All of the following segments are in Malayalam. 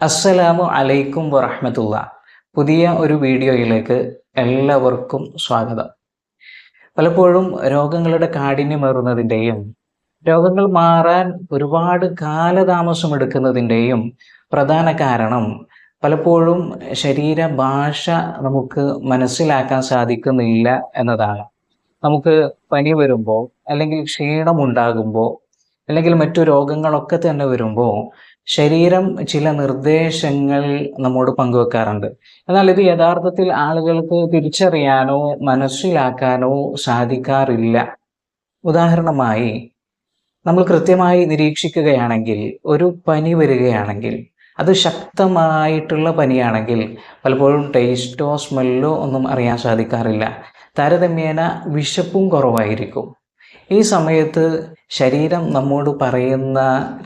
അസ്സലാമു അലൈക്കും വറഹമത്തുള്ള പുതിയ ഒരു വീഡിയോയിലേക്ക് എല്ലാവർക്കും സ്വാഗതം. പലപ്പോഴും രോഗങ്ങളുടെ കാഠിന്യമേറുന്നതിന്റെയും രോഗങ്ങൾ മാറാൻ ഒരുപാട് കാലതാമസം എടുക്കുന്നതിന്റെയും പ്രധാന കാരണം പലപ്പോഴും ശരീരഭാഷ നമുക്ക് മനസ്സിലാക്കാൻ സാധിക്കുന്നില്ല എന്നതാണ്. നമുക്ക് പനി വരുമ്പോൾ അല്ലെങ്കിൽ ക്ഷീണമുണ്ടാകുമ്പോൾ അല്ലെങ്കിൽ മറ്റു രോഗങ്ങളൊക്കെ തന്നെ വരുമ്പോൾ ശരീരം ചില നിർദ്ദേശങ്ങൾ നമ്മോട് പങ്കുവെക്കാറുണ്ട്. എന്നാൽ ഇത് യഥാർത്ഥത്തിൽ ആളുകൾക്ക് തിരിച്ചറിയാനോ മനസ്സിലാക്കാനോ സാധിക്കാറില്ല. ഉദാഹരണമായി നമ്മൾ കൃത്യമായി നിരീക്ഷിക്കുകയാണെങ്കിൽ ഒരു പനി വരികയാണെങ്കിൽ അത് ശക്തമായിട്ടുള്ള പനിയാണെങ്കിൽ പലപ്പോഴും ടേസ്റ്റോ സ്മെല്ലോ ഒന്നും അറിയാൻ സാധിക്കാറില്ല. താരതമ്യേന വിശപ്പും കുറവായിരിക്കും. ഈ സമയത്ത് ശരീരം നമ്മോട് പറയുന്ന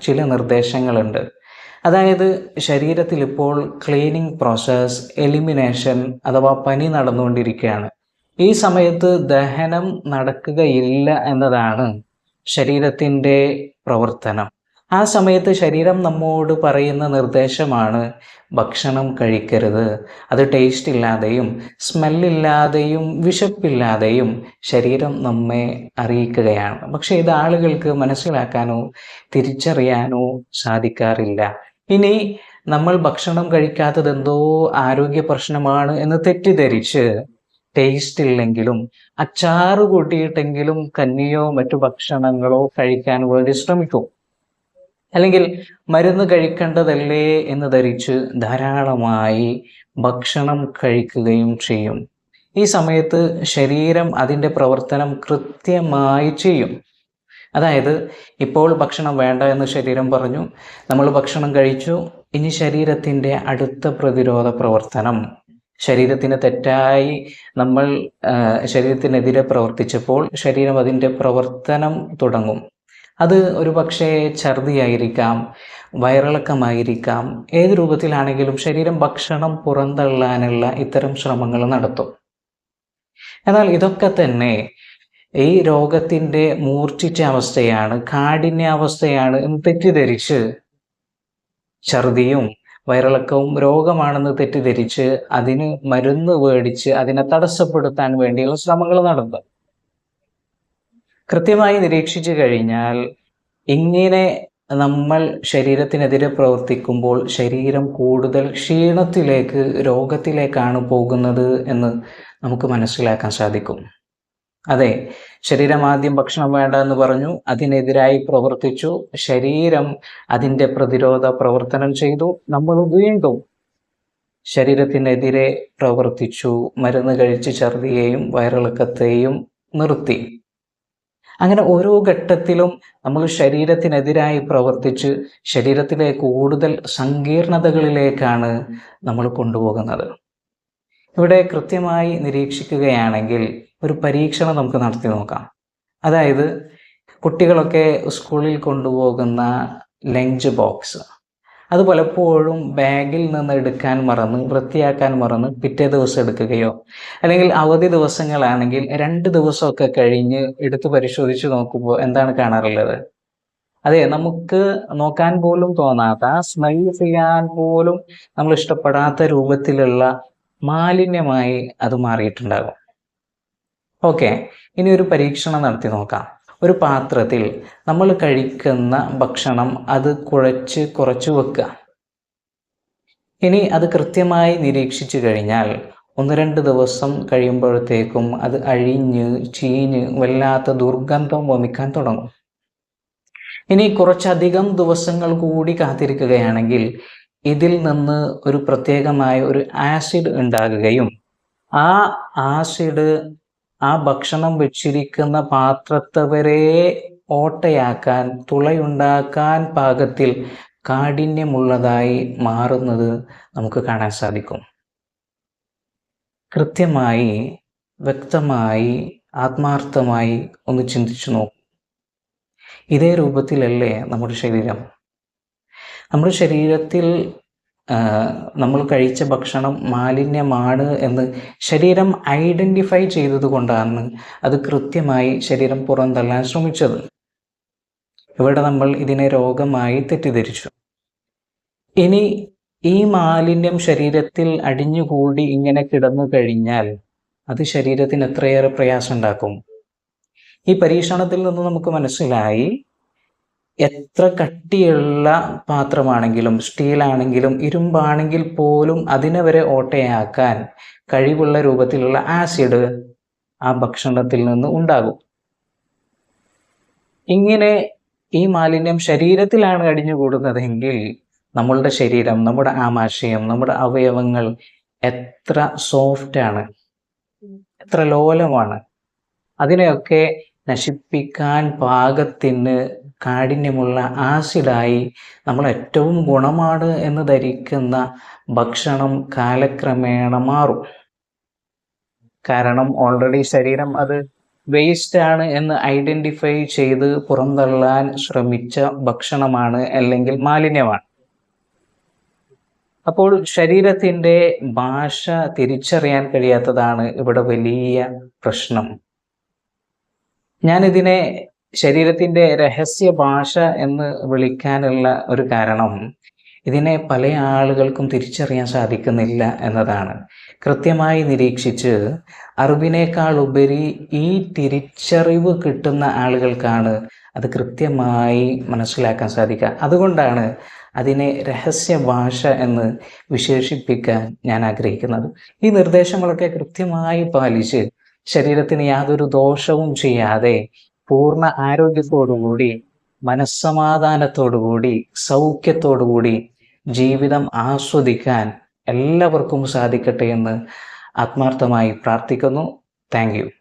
ചില നിർദ്ദേശങ്ങളുണ്ട്. അതായത് ശരീരത്തിൽ ഇപ്പോൾ ക്ലീനിങ് പ്രോസസ് എലിമിനേഷൻ അഥവാ പനി നടന്നുകൊണ്ടിരിക്കുകയാണ്. ഈ സമയത്ത് ദഹനം നടക്കുകയില്ല എന്നതാണ് ശരീരത്തിന്റെ പ്രവർത്തനം. ആ സമയത്ത് ശരീരം നമ്മോട് പറയുന്ന നിർദ്ദേശമാണ് ഭക്ഷണം കഴിക്കരുത്. അത് ടേസ്റ്റ് ഇല്ലാതെയും സ്മെല്ലില്ലാതെയും വിശപ്പില്ലാതെയും ശരീരം നമ്മെ അറിയിക്കുകയാണ്. പക്ഷെ ഇത് ആളുകൾക്ക് മനസ്സിലാക്കാനോ തിരിച്ചറിയാനോ സാധിക്കാറില്ല. ഇനി നമ്മൾ ഭക്ഷണം കഴിക്കാത്തത് എന്തോ ആരോഗ്യ പ്രശ്നമാണ് എന്ന് തെറ്റിദ്ധരിച്ച് ടേസ്റ്റ് ഇല്ലെങ്കിലും അച്ചാറ് കൂട്ടിയിട്ടെങ്കിലും കഞ്ഞിയോ മറ്റു ഭക്ഷണങ്ങളോ കഴിക്കാൻ വേണ്ടി ശ്രമിക്കും. അല്ലെങ്കിൽ മരുന്ന് കഴിക്കേണ്ടതല്ലേ എന്ന് ധരിച്ച് ധാരാളമായി ഭക്ഷണം കഴിക്കുകയും ചെയ്യും. ഈ സമയത്ത് ശരീരം അതിന്റെ പ്രവർത്തനം കൃത്യമായി ചെയ്യും. അതായത് ഇപ്പോൾ ഭക്ഷണം വേണ്ട എന്ന് ശരീരം പറഞ്ഞു നമ്മൾ ഭക്ഷണം കഴിച്ചു ഇനി ശരീരത്തിന്റെ അടുത്ത പ്രതിരോധ പ്രവർത്തനം. ശരീരത്തിന് തെറ്റായി നമ്മൾ ശരീരത്തിനെതിരെ പ്രവർത്തിച്ചപ്പോൾ ശരീരം അതിന്റെ പ്രവർത്തനം തുടങ്ങും. അത് ഒരു പക്ഷേ ഛർദിയായിരിക്കാം വയറിളക്കമായിരിക്കാം. ഏത് രൂപത്തിലാണെങ്കിലും ശരീരം ഭക്ഷണം പുറന്തള്ളാനുള്ള ഇത്തരം ശ്രമങ്ങൾ നടത്തും. എന്നാൽ ഇതൊക്കെ തന്നെ ഈ രോഗത്തിന്റെ മൂർച്ഛിച്ച അവസ്ഥയാണ് കാഠിന്യാവസ്ഥയാണ് എന്ന് തെറ്റിദ്ധരിച്ച് ഛർദിയും വയറിളക്കവും രോഗമാണെന്ന് തെറ്റിദ്ധരിച്ച് അതിന് മരുന്ന് മേടിച്ച് അതിനെ തടസ്സപ്പെടുത്താൻ വേണ്ടിയുള്ള ശ്രമങ്ങൾ നടത്തും കൃത്യമായി നിരീക്ഷിച്ചു കഴിഞ്ഞാൽ ഇങ്ങനെ നമ്മൾ ശരീരത്തിനെതിരെ പ്രവർത്തിക്കുമ്പോൾ ശരീരം കൂടുതൽ ക്ഷീണത്തിലേക്ക് രോഗത്തിലേക്കാണ് പോകുന്നത് എന്ന് നമുക്ക് മനസ്സിലാക്കാൻ സാധിക്കും. അതെ ശരീരം ആദ്യം ഭക്ഷണം വേണ്ട എന്ന് പറഞ്ഞു അതിനെതിരായി പ്രവർത്തിച്ചു ശരീരം അതിന്റെ പ്രതിരോധ പ്രവർത്തനം ചെയ്തു നമ്മൾ വീണ്ടും ശരീരത്തിനെതിരെ പ്രവർത്തിച്ചു മരുന്ന് കഴിച്ച് ഛർദിയെയും വയറിളക്കത്തെയും നിർത്തി. അങ്ങനെ ഓരോ ഘട്ടത്തിലും നമ്മൾ ശരീരത്തിനെതിരായി പ്രവർത്തിച്ച് ശരീരത്തിലെ കൂടുതൽ സങ്കീർണതകളിലേക്കാണ് നമ്മൾ കൊണ്ടുപോകുന്നത്. ഇവിടെ കൃത്യമായി നിരീക്ഷിക്കുകയാണെങ്കിൽ ഒരു പരീക്ഷണം നമുക്ക് നടത്തി നോക്കാം. അതായത് കുട്ടികളൊക്കെ സ്കൂളിൽ കൊണ്ടുപോകുന്ന ലഞ്ച് ബോക്സ്. അത് പലപ്പോഴും ബാഗിൽ നിന്ന് എടുക്കാൻ മറന്ന് വൃത്തിയാക്കാൻ മറന്ന് പിറ്റേ ദിവസം എടുക്കുകയോ അല്ലെങ്കിൽ അവധി ദിവസങ്ങളാണെങ്കിൽ രണ്ട് ദിവസമൊക്കെ കഴിഞ്ഞ് എടുത്ത് പരിശോധിച്ച് നോക്കുമ്പോൾ എന്താണ് കാണാറുള്ളത്? അതെ നമുക്ക് നോക്കാൻ പോലും തോന്നാത്ത സ്മെൽ ചെയ്യാൻ പോലും നമ്മൾ ഇഷ്ടപ്പെടാത്ത രൂപത്തിലുള്ള മാലിന്യമായി അത് മാറിയിട്ടുണ്ടാകും. ഓക്കെ ഇനി ഒരു പരീക്ഷണം നടത്തി നോക്കാം. ഒരു പാത്രത്തിൽ നമ്മൾ കഴിക്കുന്ന ഭക്ഷണം അത് കുഴച്ച് കുറച്ച് വെക്കുക. ഇനി അത് കൃത്യമായി നിരീക്ഷിച്ചു കഴിഞ്ഞാൽ ഒന്ന് രണ്ട് ദിവസം കഴിയുമ്പോഴത്തേക്കും അത് അഴിഞ്ഞ് ചീഞ്ഞ് വല്ലാത്ത ദുർഗന്ധം വമിക്കാൻ തുടങ്ങും. ഇനി കുറച്ചധികം ദിവസങ്ങൾ കൂടി കാത്തിരിക്കുകയാണെങ്കിൽ ഇതിൽ നിന്ന് ഒരു പ്രത്യേകമായ ഒരു ആസിഡ് ഉണ്ടാകുകയും ആ ആസിഡ് ആ ഭക്ഷണം വെച്ചിരിക്കുന്ന പാത്രത്തവരെ ഓട്ടയാക്കാൻ തുളയുണ്ടാക്കാൻ പാകത്തിൽ കാഠിന്യമുള്ളതായി മാറുന്നത് നമുക്ക് കാണാൻ സാധിക്കും. കൃത്യമായി വ്യക്തമായി ആത്മാർത്ഥമായി ഒന്ന് ചിന്തിച്ചു നോക്കും. ഇതേ രൂപത്തിലല്ലേ നമ്മുടെ ശരീരം. നമ്മുടെ ശരീരത്തിൽ നമ്മൾ കഴിച്ച ഭക്ഷണം മാലിന്യമാണ് എന്ന് ശരീരം ഐഡന്റിഫൈ ചെയ്തതുകൊണ്ടാണ് അത് കൃത്യമായി ശരീരം പുറന്തള്ളാൻ ശ്രമിച്ചത്. ഇവിടെ നമ്മൾ ഇതിനെ രോഗമായി തെറ്റിദ്ധരിച്ചു. ഇനി ഈ മാലിന്യം ശരീരത്തിൽ അടിഞ്ഞുകൂടി ഇങ്ങനെ കിടന്നു കഴിഞ്ഞാൽ അത് ശരീരത്തിന് എത്രയേറെ പ്രയാസം ഉണ്ടാക്കും? ഈ പരീക്ഷണത്തിൽ നിന്ന് നമുക്ക് മനസ്സിലായി എത്ര കട്ടിയുള്ള പാത്രമാണെങ്കിലും സ്റ്റീൽ ആണെങ്കിലും ഇരുമ്പാണെങ്കിൽ പോലും അതിനെ വരെ ഓട്ടയാക്കാൻ കഴിവുള്ള രൂപത്തിലുള്ള ആസിഡ് ആ ഭക്ഷണത്തിൽ നിന്ന് ഉണ്ടാകും. ഇങ്ങനെ ഈ മാലിന്യം ശരീരത്തിലാണ് അടിഞ്ഞുകൂടുന്നതെങ്കിൽ നമ്മളുടെ ശരീരം നമ്മുടെ ആമാശയം നമ്മുടെ അവയവങ്ങൾ എത്ര സോഫ്റ്റ് ആണ് എത്ര ലോലമാണ്. അതിനെയൊക്കെ നശിപ്പിക്കാൻ പാകത്തിന് കാഠിന്യമുള്ള ആസിഡായി നമ്മൾ ഏറ്റവും ഗുണമാണ് എന്ന് ധരിക്കുന്ന ഭക്ഷണം കാലക്രമേണ മാറും. കാരണം ഓൾറെഡി ശരീരം അത് വേസ്റ്റ് ആണ് എന്ന് ഐഡന്റിഫൈ ചെയ്ത് പുറന്തള്ളാൻ ശ്രമിച്ച ഭക്ഷണമാണ് അല്ലെങ്കിൽ മാലിന്യമാണ്. അപ്പോൾ ശരീരത്തിന്റെ ഭാഷ തിരിച്ചറിയാൻ കഴിയാത്തതാണ് ഇവിടെ വലിയ പ്രശ്നം. ഞാനിതിനെ ശരീരത്തിന്റെ രഹസ്യ ഭാഷ എന്ന് വിളിക്കാനുള്ള ഒരു കാരണം ഇതിനെ പല ആളുകൾക്കും തിരിച്ചറിയാൻ സാധിക്കുന്നില്ല എന്നതാണ്. കൃത്യമായി നിരീക്ഷിച്ച് അറിവിനേക്കാൾ ഉപരി ഈ തിരിച്ചറിവ് കിട്ടുന്ന ആളുകൾക്കാണ് അത് കൃത്യമായി മനസ്സിലാക്കാൻ സാധിക്കുക. അതുകൊണ്ടാണ് അതിനെ രഹസ്യ ഭാഷ എന്ന് വിശേഷിപ്പിക്കാൻ ഞാൻ ആഗ്രഹിക്കുന്നത്. ഈ നിർദ്ദേശങ്ങളൊക്കെ കൃത്യമായി പാലിച്ച് ശരീരത്തിന് യാതൊരു ദോഷവും ചെയ്യാതെ പൂർണ ആരോഗ്യത്തോടുകൂടി മനസ്സമാധാനത്തോടുകൂടി സൗഖ്യത്തോടുകൂടി ജീവിതം ആസ്വദിക്കാൻ എല്ലാവർക്കും സാധിക്കട്ടെ എന്ന് ആത്മാർത്ഥമായി പ്രാർത്ഥിക്കുന്നു. താങ്ക്